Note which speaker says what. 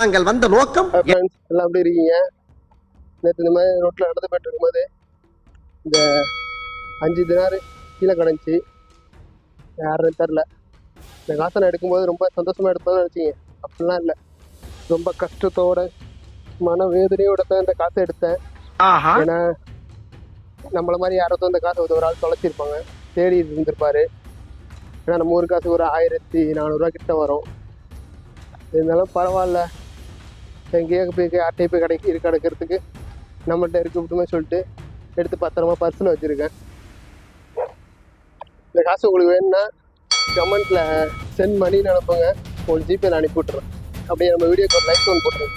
Speaker 1: நாங்கள் வந்த நோக்கம்
Speaker 2: எல்லாம் எப்படி இருக்கீங்க? நேற்று இந்த மாதிரி ரோட்டில் நடந்து போயிட்டு இருக்கும்போது இந்த அஞ்சு தினாரு கீழே கிடந்துச்சு. யாருன்னு தெரில இந்த காசை நான் எடுக்கும்போது ரொம்ப சந்தோஷமாக எடுப்பதுன்னு நினச்சிங்க. அப்படிலாம் இல்லை. ரொம்ப கஷ்டத்தோட மன வேதனையோட தான் இந்த காசை எடுத்தேன். ஏன்னா நம்மள மாதிரி யாராவது இந்த காசை ஒரு ஆள் தொலைச்சிருப்பாங்க. தேடி இருந்திருப்பாரு. ஏன்னா நம்ம ஊர் காசு ஒரு ஆயிரத்தி நானூறுரூவா கிட்ட வரும். இருந்தாலும் பரவாயில்ல. எங்கேயோ போய் யார்கிட்டயும் போய் கிடைக்கு இருக்கு கிடக்கிறதுக்கு நம்மகிட்ட இருக்கு விட்டுமே சொல்லிட்டு எடுத்து பத்திரமா பர்ஸில் வச்சுருக்கேன். இந்த காசு உங்களுக்கு வேணும்னா கமெண்ட்டில் சென்ட் மணின்னு அனுப்புங்க. உங்களுக்கு ஜிபேல அனுப்பி விட்றேன் அப்படியே நம்ம வீடியோக்கு ஒரு லைக் ஒன்று போட்டுருங்க.